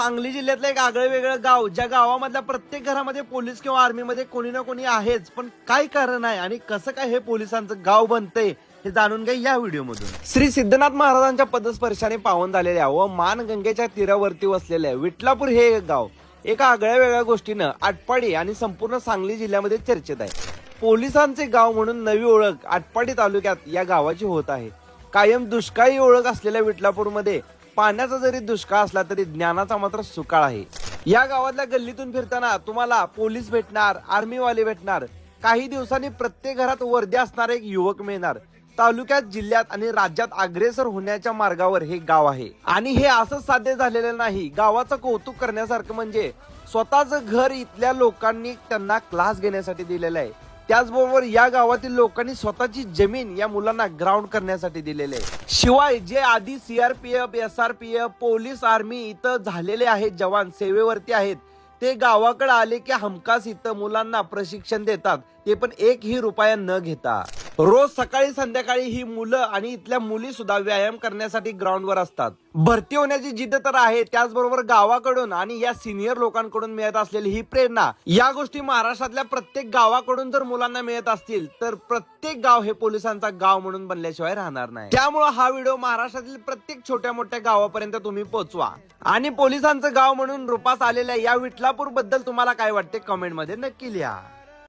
सांगली जिल्ह्यातलं एक आगळं वेगळं गाव ज्या गावामधल्या प्रत्येक घरामध्ये पोलीस किंवा आर्मीमध्ये कोणी ना कोणी आहेच पण काय कारण आहे आणि कसं काय हे पोलिसांचं गाव बनतंय हे जाणून घ्या या व्हिडिओमधून. श्री सिद्धनाथ महाराजांच्या पदस्पर्शाने पावन झालेल्या व मानगंगेच्या तीरावरती वसलेल्या विठलापूर हे एक गाव एका आगळ्या वेगळ्या गोष्टीनं आटपाडी आणि संपूर्ण सांगली जिल्ह्यामध्ये चर्चेत आहे. पोलिसांचे गाव म्हणून नवी ओळख आटपाडी तालुक्यात या गावाची होत आहे. कायम दुष्काळी ओळख असलेल्या विठलापूरमध्ये पाण्याचा जरी दुष्काळ असला तरी ज्ञानाचा मात्र सुकाळ आहे. या गावातल्या गल्लीतून फिरताना तुम्हाला पोलीस भेटणार आर्मीवाले भेटणार. काही दिवसांनी प्रत्येक घरात वर्दी असणारे एक युवक मिळणार. तालुक्यात जिल्ह्यात आणि राज्यात अग्रेसर होण्याच्या मार्गावर हे गाव आहे. आणि हे असंच साध्य झालेलं नाही. गावाचं कौतुक करण्यासारखं म्हणजे स्वतःच घर इथल्या लोकांनी त्यांना क्लास घेण्यासाठी दिलेलं आहे. त्याचबरोबर या गावातील लोकांनी स्वतःची जमीन या मुलांना ग्राउंड करण्यासाठी दिलेले आहे. शिवाय जे आधी सीआरपीएफ एफ पोलीस आर्मी इथं झालेले आहेत जवान सेवेवरती आहेत ते गावाकडे आले की हमखास इथं मुलांना प्रशिक्षण देतात. ते पण एकही रुपया न घेता. रोज सकाळी संध्याकाळी ही मुलं आणि इथल्या मुली सुद्धा व्यायाम करण्यासाठी ग्राउंडवर असतात. भरती होण्याची जिद्द तर आहे त्याचबरोबर गावाकडून आणि या सिनियर लोकांकडून मिळत असलेली ही प्रेरणा. या गोष्टी महाराष्ट्रातल्या प्रत्येक गावाकडून जर मुलांना मिळत असतील तर प्रत्येक गाव हे पोलिसांचा गाव म्हणून बनल्याशिवाय राहणार नाही. त्यामुळे हा व्हिडिओ महाराष्ट्रातील प्रत्येक छोट्या मोठ्या गावापर्यंत तुम्ही पोहोचवा आणि पोलिसांचं गाव म्हणून रूपास आलेल्या या विठलापूरबद्दल तुम्हाला काय वाटते कमेंटमध्ये नक्की लिहा.